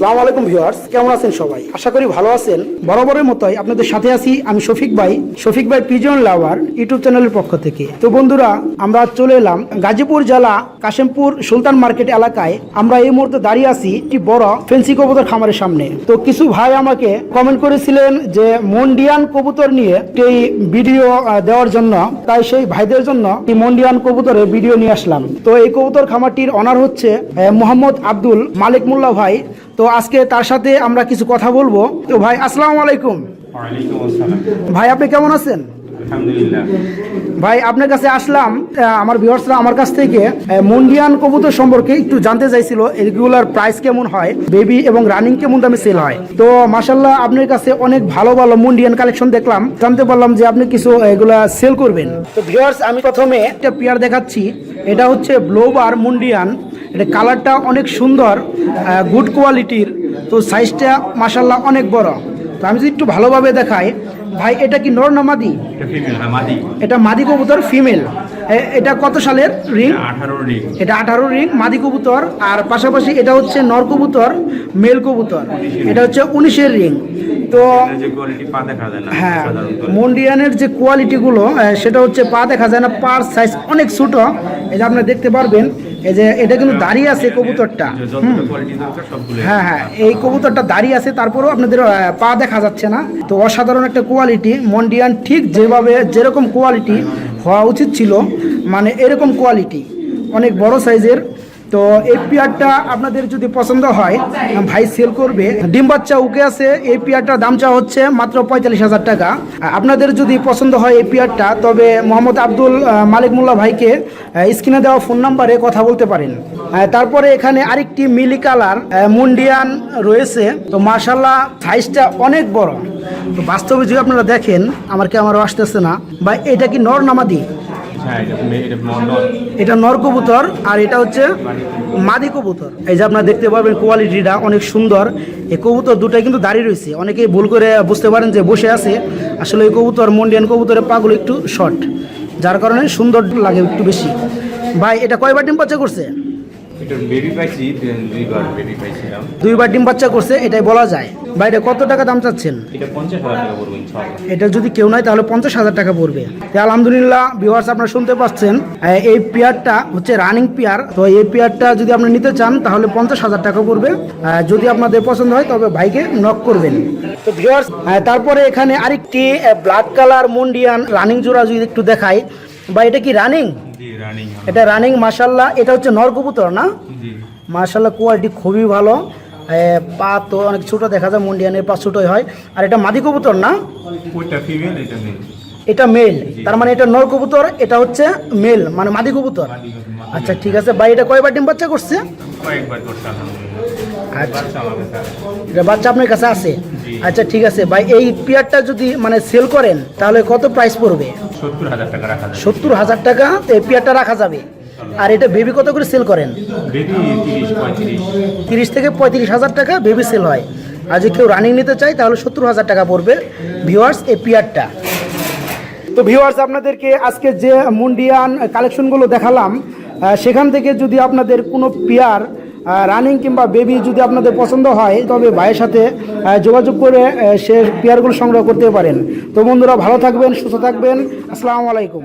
সালাম আলাইকুম ভিউয়ার্স, কেমন আছেন সবাই? আশা করি ভালো আছেন। বরাবরের মতোই আপনাদের সাথে আছি আমি শফিক ভাই শফিক ভাই পিজন লাভার ইউটিউব চ্যানেলের পক্ষ থেকে। তো বন্ধুরা, আমরা চলে এলাম গাজীপুর জেলা কাশিমপুর সুলতান মার্কেট এলাকায়। আমরা এই মুহূর্তে দাঁড়িয়ে আছি একটি বড় ফেন্সি কবুতর খামারের সামনে। তো কিছু ভাই আমাকে কমেন্ট করেছিলেন যে, মন্ডিয়ান কবুতর নিয়ে এই ভিডিও দেওয়ার জন্য। তাই সেই ভাইদের জন্য মন্ডিয়ান কবুতরের ভিডিও নিয়ে আসলাম। তো এই কবুতর খামারটির অনার হচ্ছে মোহাম্মদ আব্দুল মালিক মোল্লা ভাই। তো আজকে তার সাথে আমরা কিছু কথা বলব। তো ভাই আসসালামু আলাইকুম। ভাই আপনি কেমন আছেন? ভাই আপনার কাছে আসলাম আমার ভিউয়ার্সরা আমার কাছ থেকে মন্ডিয়ান কবুতর সম্পর্কে একটু জানতে চাইছিল এগুলার প্রাইস কেমন হয় বেবি এবং রানিং কেমন দামে সেল হয়। তো মাসাল্লাহ আপনার কাছে অনেক ভালো ভালো মন্ডিয়ান কালেকশন দেখলাম জানতে পারলাম যে আপনি কিছু এগুলা সেল করবেন। তো ভিউয়ার্স আমি প্রথমে একটা পেয়ার দেখাচ্ছি এটা হচ্ছে ব্লোবার মুন্ডিয়ান। এটা কালারটা অনেক সুন্দর গুড কোয়ালিটির তো সাইজটা মাসাল্লাহ অনেক বড়। তো আমি যদি একটু ভালোভাবে দেখাই ভাই এটা কি নর না মাদি? এটা ফিমেল মাদি। কবুতর ফিমেল এটা কত সালের রিং রিং এটা আঠারো রিং মাদি কবুতর। আর পাশাপাশি এটা হচ্ছে নর কবুতর মেল কবুতর। এটা হচ্ছে উনিশের রিং তো হ্যাঁ মন্ডিয়ানের যে কোয়ালিটিগুলো সেটা হচ্ছে পা দেখা যায় না পার সাইজ অনেক ছোটো। এটা আপনারা দেখতে পারবেন এই যে এটা কিন্তু দাঁড়িয়ে আছে কবুতরটা। যে যতটা কোয়ালিটি দরকার সবগুলো হ্যাঁ হ্যাঁ এই কবুতরটা দাঁড়িয়ে আছে তারপরেও আপনাদের পা দেখা যাচ্ছে না। তো অসাধারণ একটা কোয়ালিটি মন্ডিয়ান ঠিক যেভাবে যেরকম কোয়ালিটি হওয়া উচিত ছিল মানে এরকম কোয়ালিটি অনেক বড় সাইজের তো এই পেয়ারটা আপনাদের যদি পছন্দ হয় ভাই সেল করবে। ডিম বাচ্চা উকে আছে এই পেয়ারটার দাম চা হচ্ছে মাত্র পঁয়তাল্লিশ হাজার টাকা। আপনাদের যদি পছন্দ হয় এই পেয়ারটা তবে মোহাম্মদ আব্দুল মালিক মোল্লা ভাইকে স্ক্রিনে দেওয়া ফোন নাম্বারে কথা বলতে পারেন। তারপরে এখানে আরেকটি মিলি কালার মুন্ডিয়ান রয়েছে। তো মার্শাল্লাহ সাইজটা অনেক বড়। তো বাস্তবে যদি আপনারা দেখেন, আমার কি আমার আসতেছে না। বা এটা কি নর নামাদি মন্ডল এটা নর। কবুতর, আর এটা হচ্ছে মাদি কবুতর। এই যে আপনারা দেখতে পারবেন কোয়ালিটিটা অনেক সুন্দর। এই কবুতর দুটাই কিন্তু দাঁড়িয়ে রয়েছে। অনেকেই ভুল করে বুঝতে পারেন যে বসে আছে। আসলে এই কবুতর মন্ডিয়ান কবুতরের পাগুলো একটু শর্ট, যার কারণে সুন্দর লাগে একটু বেশি। ভাই, এটা কয়বার ডিম পাচ্ছে করছে? এটা বেবি পাইছি দুইবার বেবি পাইছিলাম। দুইবার ডিম বাচ্চা করছে এটাই বলা যায়। এটা কত টাকা দাম চাচ্ছেন? এটা পঞ্চাশ হাজার টাকা পড়ব এটা যদি কেউ নাই তাহলে পঞ্চাশ হাজার টাকা পড়বে। আলহামদুলিল্লাহ ভিউয়ার্স আপনারা শুনতে পাচ্ছেন এই পেয়ারটা হচ্ছে রানিং পেয়ার। তো এই পেয়ারটা যদি আপনি নিতে চান তাহলে পঞ্চাশ হাজার টাকা পড়বে। যদি আপনাদের পছন্দ হয় তবে ভাইকে নক করবেন। তো ভিউয়ার্স তারপরে এখানে আরেকটি ব্ল্যাক কালার মুন্ডিয়ান রানিং জোড়া যদি একটু দেখাই। বা এটা কি রানিং এটা রানিং মাসাল্লাহ এটা হচ্ছে নর কবুতর না? মাসাল্লাহ কোয়ালিটি খুবই ভালো। পা তো অনেক ছোটো দেখা যায় মন্ডিয়ানের পা ছোটোই হয়। আর এটা মাদি কবুতর না? এটা মেল তার মানে এটা নর কবুতর এটা হচ্ছে মেল মানে মাদি কবুতর। আচ্ছা ঠিক আছে। ভাই এটা কয়বার ডিম বাচ্চা করছে? কয়েকবার করছে আচ্ছা। বাচ্চা আপনার কাছে আছে? আচ্ছা ঠিক আছে। ভাই এই পেয়ারটা যদি মানে সেল করেন তাহলে কত প্রাইস পড়বে? সত্তর হাজার টাকা রাখা যায় সত্তর হাজার টাকা এই পেয়ারটা রাখা যাবে। আর এটা বেবি কত করে সেল করেন? তিরিশ থেকে পঁয়ত্রিশ হাজার টাকা বেবি সেল হয়। আর যদি কেউ রানিং নিতে চায় তাহলে সত্তর হাজার টাকা পড়বে ভিওয়ার্স এই পিয়ারটা। তো ভিওয়ার্স আপনাদেরকে আজকে যে মুন্ডিয়ান কালেকশনগুলো দেখালাম সেখান থেকে যদি আপনাদের কোনো পেয়ার রানিং কিংবা বেবি যদি আপনাদের পছন্দ হয়, তবে ভাইয়ের সাথে যোগাযোগ করে সে পেয়ারগুলো সংগ্রহ করতে পারেন। তো বন্ধুরা, ভালো থাকবেন, সুস্থ থাকবেন। আসসালামু আলাইকুম।